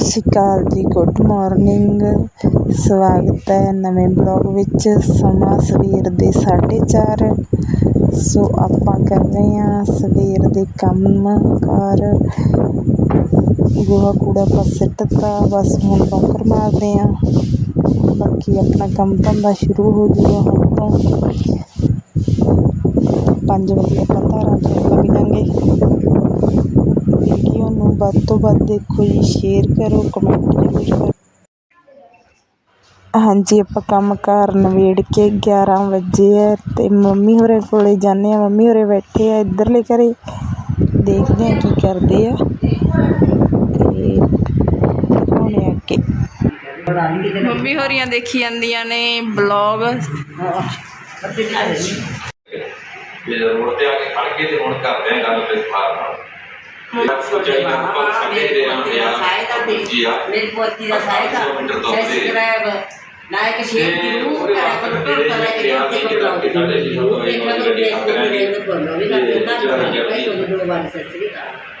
ਸਤਿ ਸ਼੍ਰੀ ਅਕਾਲ ਜੀ good morning ਸਵਾਗਤ ਹੈ ਨਵੇਂ ਬਲੌਗ ਵਿੱਚ ਸਮਾਂ ਸਵੇਰ ਦੇ 4:30 ਸੋ ਆਪਾਂ ਕਰ ਰਹੇ ਹਾਂ ਸਵੇਰ ਦੇ ਕੰਮ ਕਾਰ। ਗੋਹਾ ਕੂੜਾ ਆਪਾਂ ਦਿੱਤਾ, ਬਸ ਹੁਣ ਬੌਂਕਰ ਮਾਰਦੇ ਹਾਂ। ਬਾਕੀ ਆਪਣਾ ਕੰਮ ਧੰਦਾ ਸ਼ੁਰੂ ਹੋ ਜੂਗਾ ਹੁਣ ਤੋਂ। ਪੰਜ ਵਜੇ ਆਪਾਂ ਧਾਰਾਂ ਚੋਣ ਲੱਗ। ਵੀਡੀਓ ਨੂੰ ਵੱਧ ਤੋਂ ਵੱਧ ਦੇਖੋ ਜੀ ਸ਼ੇਅਰ ਕਰੋ ਕਮੈਂਟ ਜ਼ਰੂਰ ਕਰੋ। ਹਾਂਜੀ ਆਪਾਂ ਕੰਮ ਕਾਰ ਨਵੇੜ ਕੇ 11 ਵਜੇ ਹੈ ਤੇ ਮੰਮੀ ਹੋਰੇ ਕੋਲੇ ਜਾਂਦੇ ਆ। ਮੰਮੀ ਹੋਰੇ ਬੈਠੇ ਆ ਇੱਧਰਲੇ ਘਰੇ ਦੇਖਦੇ ਆ ਕੀ ਕਰਦੇ ਆ ਤੇ ਹੁਣੇ ਅੱਗੇ। ਮੰਮੀ ਹੋਰੀਆਂ ਦੇਖੀ ਜਾਂਦੀਆਂ ਨੇ ਬਲੌਗ ਜੇ ਰੋਡ ਤੇ ਆ ਕੇ ਖੜ ਕੇ ਤੇ ਹੁਣ ਕਰਦੇ ਆ ਗੱਲ ਤੇ ਸਮਾਰ ਨਾਲ ਸੋਚਿਆ ਕਿ ਆਪਾਂ ਸਾਡੇ ਦੇ ਆ ਯਾਰ ਜੀ ਆ ਮੇਰੀ ਪੋਤੀ ਦਾ ਸਹਾਇਤਾ ਸਬਸਕ੍ਰਾਈਬ ਲਾਈਕ ਸ਼ੇਅਰ ਜ਼ਰੂਰ ਕਰਿਆ ਕਰੋ ਟੋਟ ਕਰਿਆ ਕਰੋ ਤੇ ਕਰੋ ਤੇ ਤੇ ਵੀ ਕਰ ਦਿੰਦਾ ਭਾਈ ਤੁਹਾਨੂੰ ਦੋ ਵਾਰ ਸੱਚੀ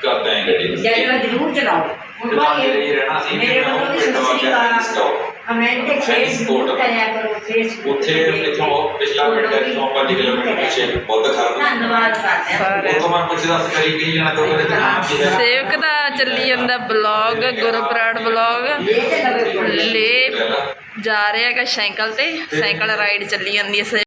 ਕਰਦੇ ਆ ਗੱਡੀ ਜੈਲਵਾ ਜ਼ਰੂਰ ਚਲਾਓ ਮੇਰੇ ਵੱਲੋਂ ਵੀ ਸੱਚੀ ਗੱਲ ਕਮੈਂਟ ਤੇ ਸ਼ੇਅਰ ਜ਼ਰੂਰ ਕਰਿਆ ਕਰੋ ਫੇਸਬੁੱਕ ਉੱਥੇ ਇੱਥੋਂ ਪਿਛਲਾ ਪਿੰਡ ਹੈ ਤੋਂ 5 ਕਿਲੋਮੀਟਰ ਪਿੱਛੇ ਬੁੱਧ ਖਰਦ ਧੰਨਵਾਦ ਕਰਦੇ ਹਾਂ ਉਤੋਂ ਮੈਂ ਪੁੱਛਦਾ ਸੀ ਕਰੀ ਕੀ ਜਾਣਾ ਤੋਂ ਮੇਰੇ ਨਾਮ ਕੀ ਹੈ ਸੇਵਕ ਦਾ ਚੱਲੀ ਜਾਂਦਾ ਬਲੌਗ ਗੁਰਪ੍ਰਾੜ ਬਲੌਗ। ਲੈ ਜਾ ਰਿਹਾ ਹੈਗਾ ਸਾਈਕਲ ਤੇ ਸਾਈਕਲ ਰਾਈਡ ਚੱਲੀ ਜਾਂਦੀ ਹੈ ਸੇ-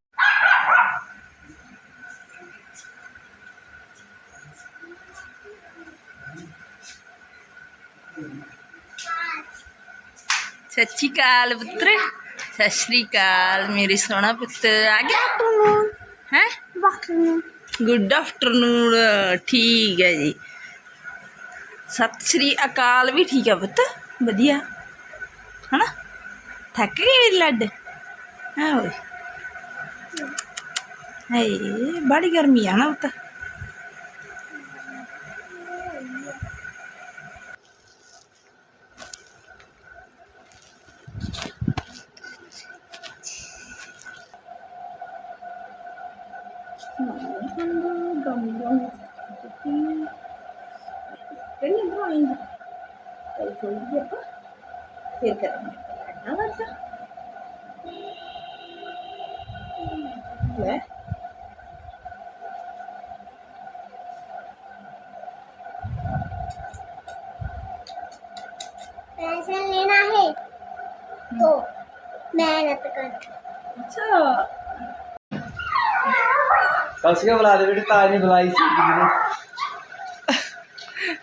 ਸਤਿ ਸ਼੍ਰੀ ਅਕਾਲ ਪੁੱਤਰ। ਸਤਿ ਸ਼੍ਰੀ ਅਕਾਲ, ਮੇਰੇ ਸੋਹਣਾ ਪੁੱਤਰ ਆ ਗਿਆ? ਤੂੰ ਹੈ? ਗੁੱਡ ਆਫਟਰਨੂਨ ਠੀਕ ਹੈ ਜੀ। ਸਤਿ ਸ਼੍ਰੀ ਅਕਾਲ ਵੀ ਠੀਕ ਹੈ ਪੁੱਤ, ਵਧੀਆ। ਹਨਾ? ਥੱਕ ਗਈ ਮੇਰੀ ਲੱਡ? ਹਾਂ ਹਾਏ, ਬੜੀ ਗਰਮੀ ਆ ਨਾ ਪੁੱਤ ਕਿੰਨੀ ਡਰਾਇੰਗ ਕਈ ਕੋਈ ਵੀ ਆਪਾਂ ਫਿਰ ਕਰਾਂਗੇ ਅੱਡਾ ਵਰਤਾ ਲੈ पेंसिल लेना है तो मेहनत कर ਅੱਛਾ ਸਸਿਕਾ ਬੁਲਾ ਦੇ ਬੇਟੇ ਤਾਜ ਨੇ ਬੁਲਾਈ ਸੀ ਜਿਹਨੇ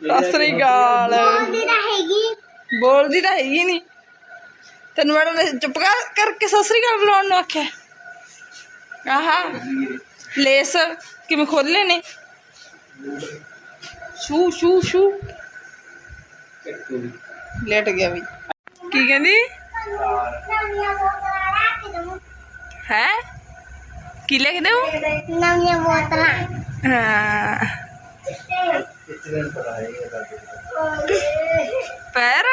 ਸਤਿ ਸ੍ਰੀ ਅਕਾਲ बोलती रहेगी ਬੋਲਦੀ ਤਾਂ ਹੈਗੀ ਨਹੀਂ ਤੈਨੂੰ ਮੈਡਮ ਨੇ ਚੁੱਪ ਕਰ ਕਰਕੇ ਸਤਿ ਸ੍ਰੀ ਅਕਾਲ ਬੁਲਾਉਣ ਨੂੰ ਆਖਿਆ ਆਹਾ ਲੇਸ ਕਿਵੇਂ ਖੋਲੇ ਨੇ ਸ਼ੂ ਸ਼ੂ ਸ਼ੂ ਲੇਟ ਗਿਆ ਵੀ। ਕੀ ਕਹਿੰਦੀ? ਹੈ? ਕੀ ਲੈ ਕੇ ਦੇਉ ਨਵੀਆਂ ਬੋਤਲਾਂ ਹਾਂ। ਪੈਰ?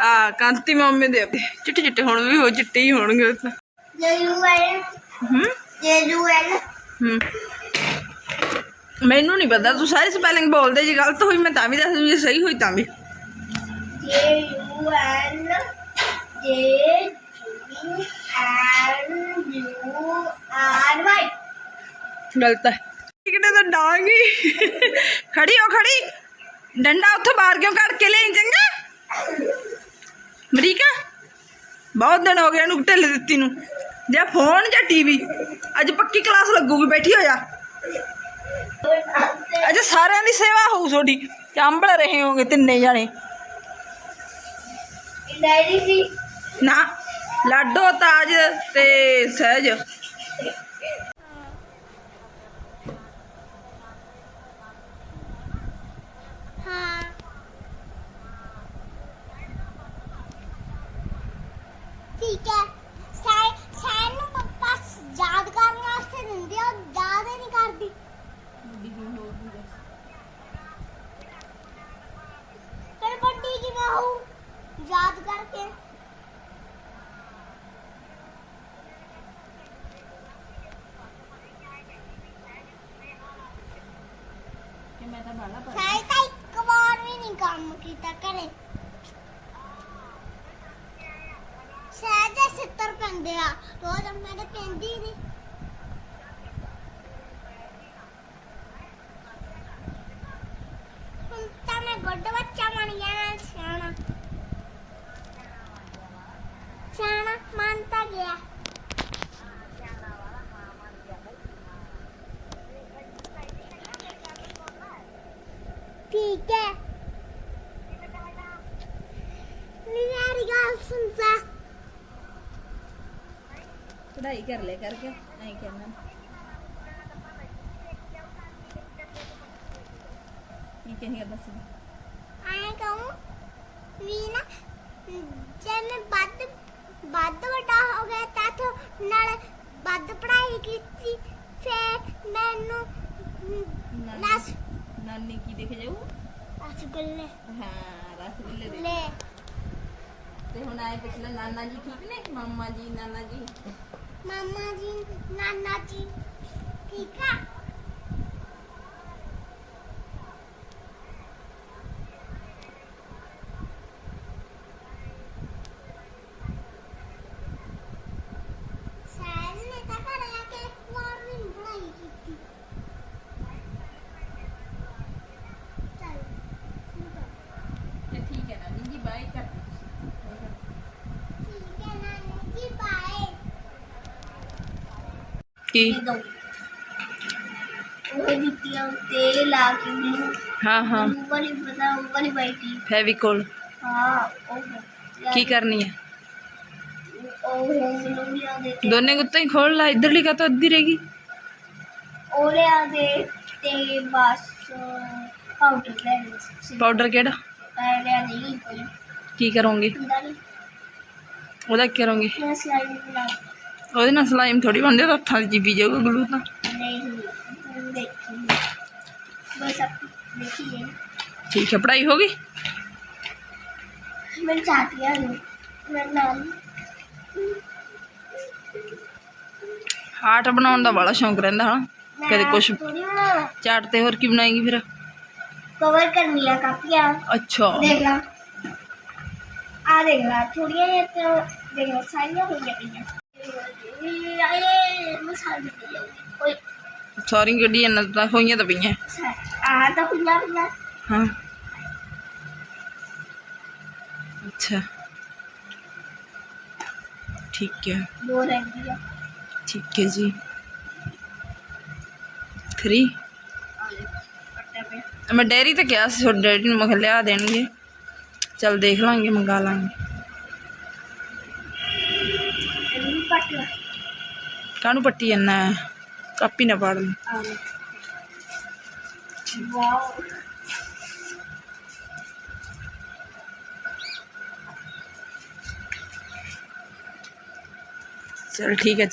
ਆ ਕਾਂਤੀ ਮੰਮੀ ਦੇ ਚਿੱਟੇ ਚਿੱਟੇ ਹੁਣ ਵੀ ਹੋ ਚਿੱਟੇ ਹੀ ਹੋਣਗੇ। ਜੇ ਯੂ ਐਲ ਹੂੰ? ਜੇ ਯੂ ਐਲ ਹੂੰ। ਮੈਨੂੰ ਨਹੀਂ ਪਤਾ ਤੂੰ ਸਾਰੇ ਸਪੈਲਿੰਗ ਬੋਲਦੇ ਜੇ ਗਲਤ ਹੋਈ ਮੈਂ ਤਾਂ ਵੀ ਦੱਸ ਦੂੰ ਸਹੀ ਹੋਈ ਤਾਂ ਵੀ। ਜੇ ਯੂ ਗਲਤ ਹੈ। ਕਿਹਨੇ ਤਾਂ ਡਾਂਗੀ। ਖੜੀ ਹੋ ਖੜੀ। ਡੰਡਾ ਉੱਥੋਂ ਬਾਹਰ ਕਿਉਂ ਕੱਢ ਕੇ ਲੈ ਚੰਗਾ। ਮਰੀਕਾ ਬਹੁਤ ਦਿਨ ਹੋ ਗਏ ਇਹਨੂੰ ਢਿੱਲ ਦਿੱਤੀ ਨੂੰ। ਜਾਂ ਫੋਨ ਜਾਂ ਟੀਵੀ ਅੱਜ ਪੱਕੀ ਕਲਾਸ ਲੱਗੂਗੀ ਬੈਠੀ ਹੋ ਜਾ। ਅਜੇ ਸਾਰਿਆਂ ਦੀ ਸੇਵਾ ਹੋਊ ਤੁਹਾਡੀ ਚਾਂਬਲ ਰਹੇ ਹੋਗੇ ਤਿੰਨੇ ਜਾਣੇ। ਨਾ ਲਾਡੋ ਤਾਜ ਤੇ ਸਹਿਜ। ਠੀਕ ਹੈ। ਪੜ੍ਹਾਈ ਕਰ ਲੈ ਕਰਕੇ ਐਂ ਕਹਿਣਾ ਕੀ ਕਹੇਗਾ ਦੱਸ ਆਏ ਕਹੂੰ ਵੀ ਨਾ ਜੇ ਮੈਂ ਵੱਧ ਵੱਧ ਵੱਡਾ ਹੋ ਗਿਆ ਤਾਂ ਤੋਂ ਨਾਲ ਵੱਧ ਪੜ੍ਹਾਈ ਕੀਤੀ ਫਿਰ ਮੈਨੂੰ ਨਸ ਨਾਨੀ ਕੀ ਦੇਖ ਜਾਊ? ਰਸਗੁੱਲੇ। ਹਾਂ ਰਸਗੁੱਲੇ ਦੇ। ਲੈ। ਤੇ ਹੁਣ ਆਏ ਪਿਛਲੇ ਨਾਨਾ ਜੀ ਠੀਕ ਨੇ ਮੰਮਾ ਜੀ ਨਾਨਾ ਜੀ? ਮਾਮਾ ਜੀ ਨਾਨਾ ਜੀ ਠੀਕ ਆ ਸਹਿਜ ਨੇ ਤਾਂ ਘਰ ਆ ਕੇ ਇੱਕ ਵਾਰ ਵੀ ਨੀ ਪੜ੍ਹਾਈ ਕੀਤੀ ਚੱਲ ਠੀਕ ਆ। ਤੇ ਠੀਕ ਹੈ ਨਾਨੀ ਜੀ ਬਾਈ ਕਰ ਠੀਕ ਹੈ ਨਾਨੀ ਜੀ ਬਾਏ ਕੀ ਉਹ ਦਿੱਤੀਆਂ ਤੇ ਲਾ ਕੇ ਮੈਨੂੰ ਹਾਂ ਹਾਂ ਵਾਲੀ ਬਤਾ ਵਾਲੀ ਬੈਠੀ ਫੈਵੀਕੋਲ ਹਾਂ ਉਹ ਕੀ ਕਰਨੀ ਹੈ ਉਹ ਮੈਨੂੰ ਲਿਆ ਦੇ ਹੀ ਦੇ ਦੇ ਉਹਦਾ ਨਾਲ ਸਲਾਈਮ ਥੋੜੀ ਬਣਦੀ ਤਾਂ ਹੱਥਾਂ 'ਚ ਚਿਪੀ ਜਾਊਗਾ ਗਲੂ ਤਾਂ। ਠੀਕ ਹੈ ਪੜ੍ਹਾਈ ਹੋ ਗਈ? ਮੈਂ ਚਾਹਤੀ ਹਾਂ ਮੈਂ ਨਾਮ ਆਰਟ ਬਣਾਉਣ ਦਾ ਬੜਾ ਸ਼ੌਂਕ ਰਹਿੰਦਾ ਹਨਾ? ਕਦੇ ਕੁਛ ਚਾਟ ਤੇ ਹੋਰ ਕੀ ਬਣਾਏਗੀ ਫਿਰ? ਕਵਰ ਕਰਨੀ ਆ ਕਾਪੀਆਂ ਅੱਛਾ। ਦੇਖ ਲਾ। ਆ ਦੇਖ ਲਾ ਥੋੜੀਆਂ ਜਿਹੀਆਂ ਤਾਂ ਦੇਖ ਲਾ ਹੋਈਆਂ ਪਈਆਂ। ਆਏ ਮਸਾਲੇ ਦੇ ਓਏ ਸਾਰੀ ਗੱਡੀ ਇਹਨਾਂ ਤਾਂ ਹੋਈਆਂ ਤਾਂ ਪਈਆਂ। ਆ ਤਾਂ ਹੋਈਆਂ ਪਈਆਂ ਹਾਂ। ਅੱਛਾ। ਠੀਕ ਹੈ। ਦੋ ਰਹਿੰਦੀ ਆ ਠੀਕ ਹੈ ਜੀ। 3 ਕੱਟੇ ਪਏ ਮੈਂ ਡੈਰੀ ਤੇ ਕਿਹਾ ਸੀ, ਤੁਹਾਡੇ ਡੈਡੀ ਨੂੰ, ਮੈਂ ਕਿਹਾ ਲਿਆ ਕਾਹਨੂੰ ਪੱਟੀ ਜੰਨਾ ਕਾਪੀ ਨਾ ਪਾੜ ਲਈ ਆ ਲੈ ਵਾਓ ਚਲ ਠੀਕ ਹੈ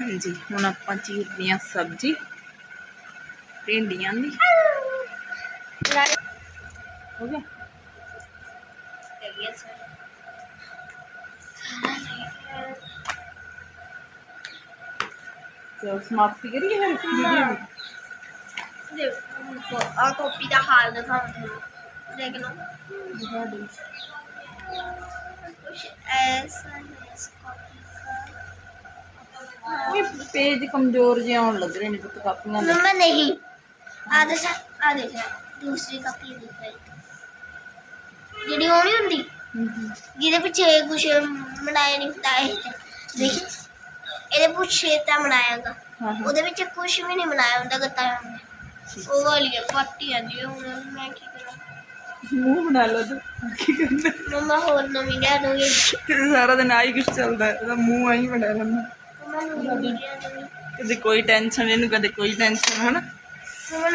ਹਾਂਜੀ ਹੁਣ ਆਪਾਂ ਚੀਰਦੇ ਆ ਸਬਜ਼ੀ। ਭਿੰਡੀਆਂ ਦੀ। ਹੋ ਗਿਆ? ਚਲੋ ਸਮਾਪਤੀ ਕਰੀਏ ਫਿਰ ਵੀਡੀਓ ਦੇਖੋ ਆ ਕਾਪੀ ਦਾ ਹਾਲ ਦਿਖਾ ਤੁਹਾਨੂੰ। ਦੇਖ ਲਓ। ਦਿਖਾ ਦਿਓ। ਕੁਛ ਐਸਾ ਹੈ ਇਸ ਕਾਪੀ ਇਹ ਪੇਜ ਕਮਜ਼ੋਰ ਜਿਹੇ ਆਉਣ ਲੱਗ ਰਹੇ ਨੇ ਪੁੱਤ ਕਾਪੀਆਂ ਦੇ मम्मा नहीं आधे सा आधे सा दूसरी कॉपी दिख रही ਜਿਹੜੀ ਉਹ ਨਹੀਂ ਹੁੰਦੀ ਜਿਹਦੇ ਪਿੱਛੇ ਕੁਝ ਬਣਾਇਆ ਨਹੀਂ ਹੁੰਦਾ ਇਹ ਦੇਖ ਇਹਦੇ ਪਿੱਛੇ ਤਾਂ ਬਣਾਇਆਗਾ ਹਾਂ ਹਾਂ ਉਹਦੇ ਵਿੱਚ ਕੁਝ ਵੀ ਨਹੀਂ ਬਣਾਇਆ ਹੁੰਦਾ ਗੱਤਾ ਹੁੰਦਾ ਉਹ ਵਾਲੀ ਹੈ ਪਾਟੀ ਆਂਦੀ ਹੁਣ ਮੈਂ ਕੀ ਕਰਾਂ ਮੂੰਹ ਬਣਾ ਲਓ ਤੂੰ ਕੀ ਕਰਨਾ ਮੰਮਾ ਹੋਰ ਨਵੀਂ ਲਿਆ ਦੋਗੇ ਸਾਰਾ ਦਿਨ ਆਹੀ ਕੁਛ ਚੱਲਦਾ ਹੈ, ਇਹਦਾ ਮੂੰਹ ਆਹੀ ਬਣਾ ਰਹਿੰਦਾ ਮੰਮਾ ਨਵੀਂ ਲਿਆ ਦੋਗੇ ਕਦੇ ਕੋਈ ਟੈਨਸ਼ਨ ਇਹਨੂੰ ਕਦੇ ਕੋਈ ਟੈਨਸ਼ਨ ਹਨਾ?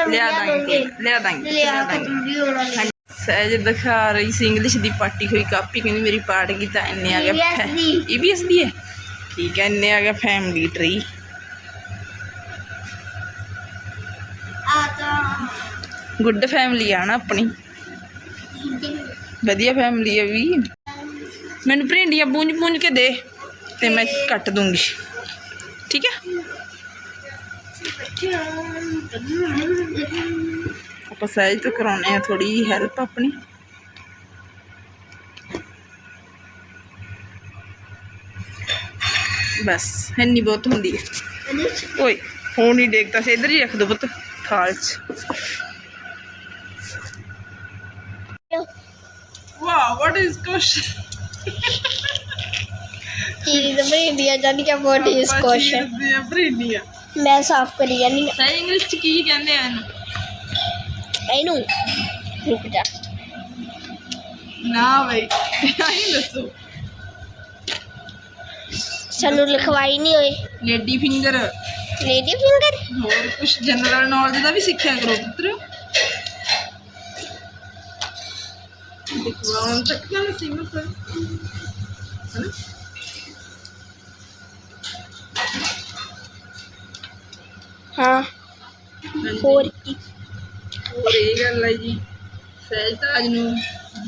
ਲਿਆ ਦਾਂਗੇ ਲਿਆ ਦਾਂਗੇ ਲਿਆ ਕੇ ਦਾਂਗੇ। ਸਹਿਜ ਦਿਖਾ ਰਹੀ ਸੀ ਇੰਗਲਿਸ਼ ਦੀ ਪਾਟੀ ਹੋਈ ਕਾਪੀ ਕਹਿੰਦੀ ਮੇਰੀ ਪਾਟ ਗਈ ਤਾਂ ਇੰਨੇ ਆ ਗਿਆ EVS ਦੀ। ਈਬੀਐਸ ਦੀ ਹੈ? ਠੀਕ ਹੈ ਇੰਨੇ ਆ ਗਿਆ ਫੈਮਿਲੀ ਟਰੀ ਗੁੱਡ ਫੈਮਿਲੀ ਆ ਨਾ ਆਪਣੀ। ਵਧੀਆ ਫੈਮਿਲੀ ਹੈ ਵੀ। ਮੈਨੂੰ ਭਰਿੰਡੀਆਂ ਪੂੰਝ ਪੂੰਝ ਕੇ ਦੇ ਤੇ ਮੈਂ ਕੱਟ ਦੂੰਗੀ। ਠੀਕ ਹੈ? ਆਪਾਂ ਸਹਿਜ ਤੋਂ ਕਰਾਉਣੇ ਆ ਥੋੜੀ ਹੈਲਪ ਆਪਣੀ। ਬਸ, ਇੰਨੀ ਬਹੁਤ ਹੁੰਦੀ ਹੈ। ਓਏ ਹੁਣ ਹੀ ਦੇਖਦਾ ਸੀ, ਇੱਧਰ ਹੀ ਰੱਖ ਦੋ ਪੁੱਤ, ਥਾਲ 'ਚ। ਵਾਓ ਵਾਟ ਇਜ਼ ਕੁਸ਼ਨ ਚੀਰੀ ਤਾਂ ਬਈ ਇੰਡੀਆ ਜਾਨੀ ਕਿ ਵਾਟ ਇਜ਼ ਕੁਐਸਚਨ ਭਰਿੰਡੀਆਂ ਮੈਂ ਸਾਫ਼ ਕਰੀ ਜਾਨੀ ਸਹੀ ਇੰਗਲਿਸ਼ 'ਚ ਕੀ ਕਹਿੰਦੇ ਆ ਇਹਨੂੰ? ਇਹਨੂੰ ਰੁਕ ਜਾ। ਨਾ ਬਈ ਆਈ ਦੱਸੋ। ਸਾਨੂੰ ਲਿਖਵਾਈ ਨਹੀਂ ਹੋਏ ਲੇਡੀ ਫਿੰਗਰ ਲੇਡੀ ਫਿੰਗਰ ਹੋਰ ਕੁਝ ਜਨਰਲ ਨੌਲੇਜ ਦਾ ਵੀ ਸਿੱਖਿਆ ਕਰੋ ਪੁੱਤਰ। ਦਿਖਵਾਉਣ ਤੱਕ ਨਾ ਸੀਮਤ। ਹਨਾ? ਹਾਂ ਹਾਂਜੀ। ਹੋਰ ਕੀ ਹੋਰ ਇਹ ਗੱਲ ਹੈ ਜੀ ਸਹਿਜ ਤਾਜ ਨੂੰ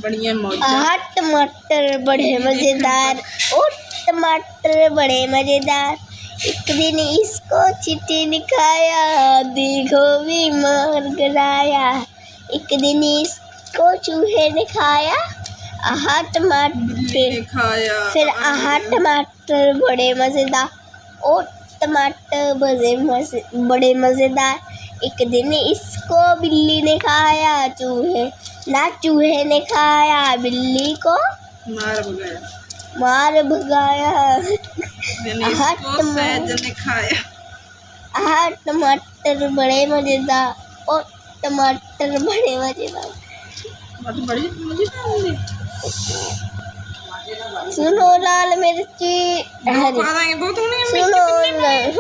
ਬੜੀਆਂ ਮੌਜਾਂ ਆਹ ਟਮਾਟਰ ਬੜੇ ਮਜ਼ੇਦਾਰ ਉਹ टमाटर बड़े मजेदार एक दिन इसको चीटी ने खाया देखो बीमार गिराया एक दिन इसको चूहे ने खाया आह टमाटर ਖਾਇਆ फिर आह टमाटर बड़े मज़ेदार ओ टमाटर बड़े मज़े बड़े मज़ेदार। एक दिन इसको बिल्ली ने खाया चूहे ना चूहे ने खाया बिल्ली को मार भगाया। मार भगाया। आहा टमाटर बड़े मज़ेदार और टमाटर बड़े मज़ेदार। बड़ी मज़ेदार सुनो लाल मिर्ची हरी। सुनो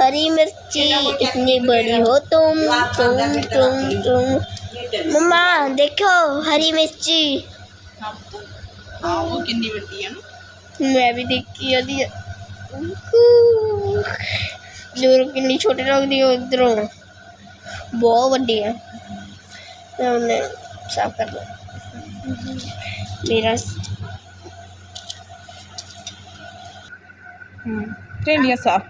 हरी मिर्ची इतनी बड़ी हो? तुम तुम तुम तुम। मम्मा देखो हरी मिर्ची। मैं भी देखी अभी दूर कि छोटे लोग दी उधरों बहुत बड़ी है। मैं उन्हें साफ़ कर दो। मेरा ਢੇਲੀਆਂ ਸਾਫ਼।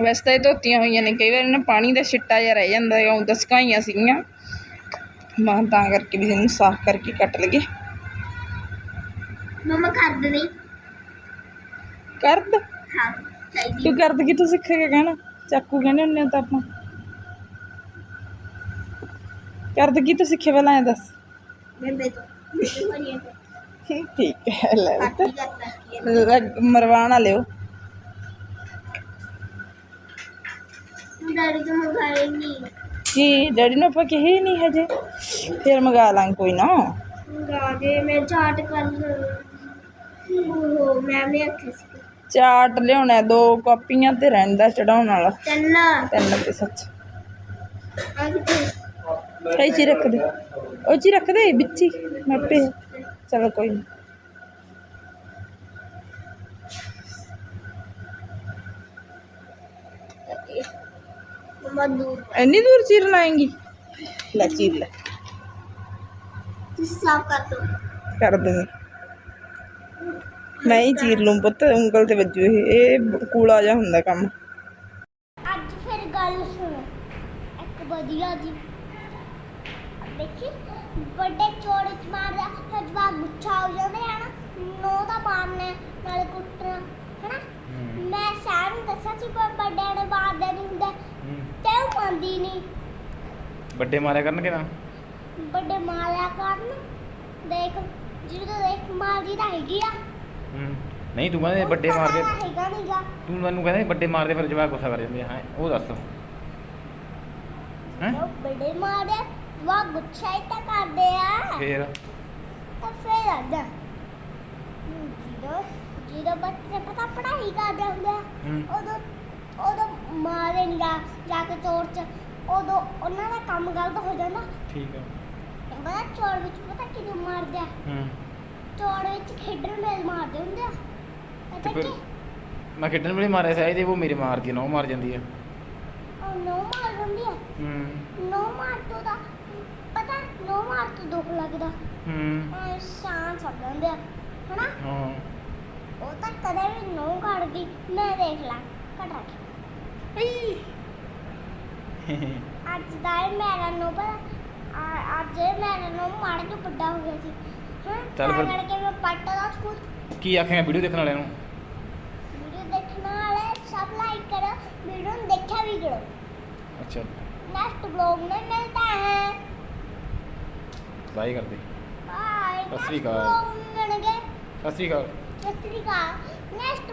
ਵੈਸੇ ਤਾਂ ਇਹ ਧੋਤੀਆਂ ਹੋਈਆਂ ਨੇ ਕਈ ਵਾਰ ਇਹਨਾਂ ਪਾਣੀ ਦਾ ਛਿੱਟਾ ਜਿਹਾ ਰਹਿ ਜਾਂਦਾ ਹੈ ਉਹ ਦਸਕਾਈਆਂ ਸੀਗੀਆਂ। ਮਾਂ ਤਾਂ ਕਰਕੇ ਵੀ ਇਹਨੂੰ ਸਾਫ਼ ਕਰਕੇ ਕੱਟ ਲਈਏ। ਮਮਾ ਕਰ ਦੇ। ਨਹੀਂ ਕਰਦ? ਹਾਂ ਤੂੰ ਕਰਦ ਕੀ ਤੂੰ ਸਿੱਖ ਕੇ ਕਹਿਣਾ? ਚਾਕੂ ਕਹਿੰਦੇ ਹੁੰਦੇ ਆ ਤਾਂ ਆਪਾਂ। ਕਰਦ ਕੀ ਤੂੰ ਸਿੱਖੇ ਪਹਿਲਾਂ ਇਹ ਦੱਸ। ਬੇਬੇ ਤੋਂ। ਹੈ ਲੈ ਕੱਟ ਪੁੱਤ। ਕਰਦਾ ਲੱਗ- ਮਰਵਾਣਾ ਲਿਓ ਡੈਡੀ ਨੂੰ। ਆਪਾਂ ਕਹੇ ਹੀ ਨਹੀਂ ਹਜੇ। ਫਿਰ ਮੰਗਾ ਲਾਂਗੇ ਕੋਈ ਨਾ। ਮੰਗਾ ਦੇ ਮੈਂ ਚਾਟ ਕਰ ਉਹ ਆਖਿਆ ਸੀ। ਚਾਟ ਲਿਆਉਣਾ ਦੋ ਕਾਪੀਆਂ ਤੇ ਰਹਿੰਦਾ ਚੜਾਉਣ ਵਾਲਾ। ਚੰਨਾ ਤਿੰਨ ਤੇ ਸੱਚ। ਆ ਕਈ ਚੀ ਰੱਖ ਦੇ। ਉਹ ਚੀ ਰੱਖ ਦੇ ਵਿੱਚ ਹੀ ਮਾਪੇ। ਚਲੋ ਕੋਈ ਨਹੀਂ ਮਮਾ ਦੂਰ ਇੰਨੀ ਦੂਰ ਚੀਰ ਲਾਏਂਗੀ ਲੈ ਚੀਰ ਲੈ। ਤੁਸੀਂ ਸਾਫ਼ ਕਰ ਦੋ। ਕਰ ਦੂੰਗੀ ਮੈਂ ਹੀ ਚੀਰ ਲੂੰ ਪੁੱਤ, ਉਂਗਲ ਤੇ ਵੱਜੂ ਇਹ ਇਹ ਕੂਲਾ ਜਿਹਾ ਹੁੰਦਾ ਕੰਮ। ਅੱਜ ਫਿਰ ਗੱਲ ਸੁਣੋ। ਇੱਕ ਵਧੀਆ ਜੀ। ਦੇਖੀ ਵੱਡੇ ਚੋੜੇ ਚ ਮਾਰਦਾ ਫਿਰ ਜਵਾਕ ਗੁੱਛਾ ਹੋ ਜਾਂਦੇ ਹਨ ਨੋ ਦਾ ਮਾਰਨੇ ਨਾਲੇ ਕੁੱਟਣਾ ਹਨਾ? ਮੈਂ ਸਾਰ ਨੂੰ ਦੱਸਿਆ ਸੀ ਪਰ ਵੱਡਿਆਂ ਨੇ ਮਾਰਦੇ ਨਹੀਂ ਹੁੰਦੇ ਤੇ ਉਹ ਮੰਨਦੀ ਨਹੀਂ। ਵੱਡੇ ਮਾਰਿਆ ਕਰਨਗੇ ਨਾ? ਵੱਡੇ ਮਾਰਿਆ ਕਰਨ ਦੇਖ ਜਦੋਂ ਦੇਖ ਮਾਰਦੀ ਤਾਂ ਹੈਗੀ ਆ। ਹੂੰ। ਨਹੀਂ ਤੂੰ ਕਹਿੰਦੇ ਵੱਡੇ ਮਾਰਦੇ ਤਾਂ ਹੈਗਾ ਨਹੀਂਗਾ ਤੂੰ ਮੈਨੂੰ ਕਹਿੰਦੇ ਵੱਡੇ ਮਾਰਦੇ ਫਿਰ ਜਵਾਕ ਗੁੱਸਾ ਕਰ ਜਾਂਦੇ ਹੈਂ? ਉਹ ਦੱਸ। ਹੈਂ? ਵੱਡੇ ਮਾਰਦੇ ਵਾ ਗੁੱਛਾ ਹੀ ਤਾਂ ਕਰਦੇ ਆ। ਫੇਰ? ਤਾਂ ਫੇਰ ਆਦਾ ਜਦੋਂ ਜਦੋਂ ਬੱਚੇ ਪਤਾ ਪੜਾਈ ਕਰਦੇ ਹੁੰਦੇ ਆ। ਹੂੰ। ਉਦੋਂ ਉਦੋਂ ਮਾਰੇ ਨਹੀਂ ਜਾ ਜਾ ਕੇ ਚੋਰ ਚ ਉਦੋਂ ਉਹਨਾਂ ਦਾ ਕੰਮ ਗਲਤ ਹੋ ਜਾਂਦਾ। ਠੀਕ ਆ। ਪਤਾ ਚੋਰ ਵਿੱਚ ਪਤਾ ਕਿਹਨੂੰ ਮਾਰਦੇ ਆ? ਹੂੰ। ਚੋਰ ਵਿੱਚ ਖੇਡਣ ਵੇਲੇ ਮਾਰਦੇ ਹੁੰਦੇ ਆ। ਤੇ ਪਤਾ ਫਿਰ ਕੀ ਮੈਂ ਖੇਡਣ ਵੇਲੇ ਮਾਰਿਆ ਸੀ ਤੇ ਉਹ ਮੇਰੇ ਮਾਰਦੀ ਨਾ ਉਹ ਮਾਰ ਜਾਂਦੀ ਆ। ਉਹ ਨੋ ਮਾਰ ਦਿੰਦੀ ਆ? ਹੂੰ। ਨੋ ਮਾਰ ਤੋਂ ਦਾ ਨੋ ਮਾਰ ਤੋਂ ਦੁੱਖ ਲੱਗਦਾ ਹੂੰ ਅਹ ਸ਼ਾਨ ਛੱਡ ਦਿੰਦੇ ਆ ਹਨਾ ਹਾਂ ਉਹ ਤਾਂ ਕਦੇ ਵੀ ਨੋ ਕੱਢਦੀ ਮੈਂ ਦੇਖ ਲਾ ਕੱਢ ਰੱਖੀ ਅੱਜ ਦਾ ਇਹ ਮੇਰਾ ਨੋ ਪਰ ਅੱਜ ਇਹ ਮੇਰਾ ਨੋ ਮਾੜਾ ਜਿਹਾ ਵੱਡਾ ਹੋ ਗਿਆ ਸੀ ਹਾਂ ਚੱਲ ਤਾਂ ਫਿਰ- ਕਰਕੇ ਮੈਂ ਪੱਟ ਦਾ ਸਕੂਲ ਕੀ ਆਖੇਗਾ ਵੀਡੀਓ ਦੇਖਣ ਵਾਲਿਆਂ ਨੂੰ ਵੀਡੀਓ ਦੇਖਣ ਵਾਲੇ ਸਭ ਲਾਈਕ ਕਰੋ ਵੀਡੀਓ ਨੂੰ ਦੇਖਿਆ ਵੀ ਕਰੋ ਅੱਛਾ ਨੈਕਸਟ ਵਲੌਗ में मिलता है ਬਾਏ ਕਰਦੇ। ਬਾਏ ਸਤਿ ਸ਼੍ਰੀ ਅਕਾਲ। ਮਿਲਣਗੇ। ਸਤਿ ਸ਼੍ਰੀ ਅਕਾਲ। ਸਤਿ ਸ਼੍ਰੀ ਅਕਾਲ। ਨੈਕਸਟ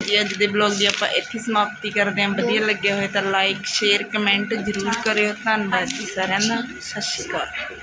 ਜੀ ਅੱਜ ਦੇ ਬਲੌਗ ਦੀ ਆਪਾਂ ਇੱਥੇ ਸਮਾਪਤੀ ਕਰਦੇ ਹਾਂ। ਵਧੀਆ ਲੱਗਿਆ ਹੋਇਆ ਤਾਂ ਲਾਈਕ ਸ਼ੇਅਰ ਕਮੈਂਟ ਜ਼ਰੂਰ ਕਰਿਓ। ਧੰਨਵਾਦ ਜੀ ਸਾਰਿਆਂ ਦਾ। ਸਤਿ ਸ਼੍ਰੀ ਅਕਾਲ।